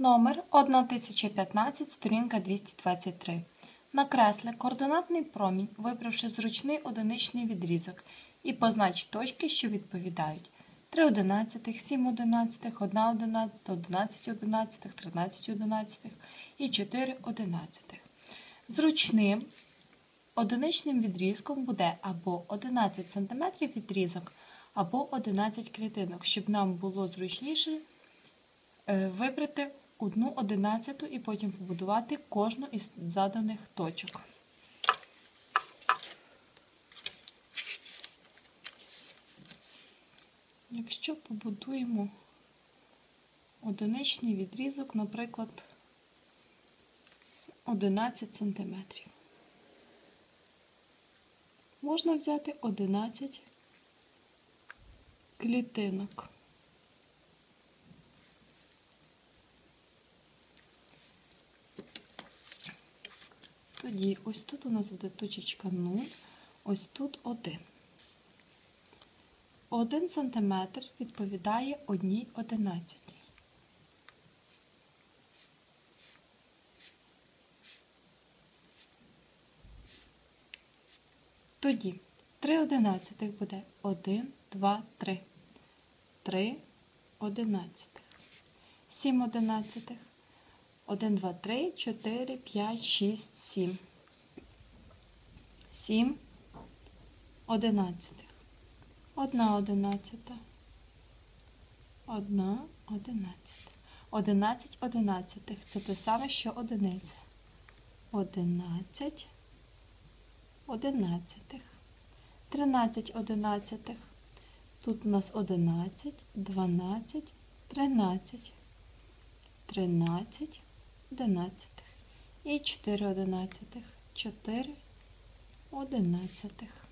Номер 1015, сторінка 223. Накресли координатний промінь, вибравши зручний одиничний відрізок, і познач точки, що відповідають 3 одинадцятих, 7 одинадцятих, 1 одинадцята, 11 одинадцятих, 13 одинадцятих і 4 одинадцятих. Зручним одиничним відрізком буде або 11 см відрізок, або 11 клітинок, щоб нам було зручніше е, вибрати одну одинадцяту і потім побудувати кожну із заданих точок. Якщо побудуємо одиничний відрізок, наприклад, 11 см. Можна взяти 11 клітинок. Тоді ось тут у нас буде точечка 0, ось тут 1. 1 см відповідає одній одинадцятій. Тоді 3 одинадцятих буде 1, 2, 3. 3 одинадцятих. 7 одинадцятих. 1, 2, 3, 4, 5, 6, 7. 7 одинадцятих. 1 одинадцята. 1 одинадцята. 11 одинадцятих. Це те саме, що одиниця. 11 одинадцятих. 13 одинадцятих. Тут у нас 11, 12, 13. 13 одинадцятих. І 4 одинадцятих. 4 одинадцятих.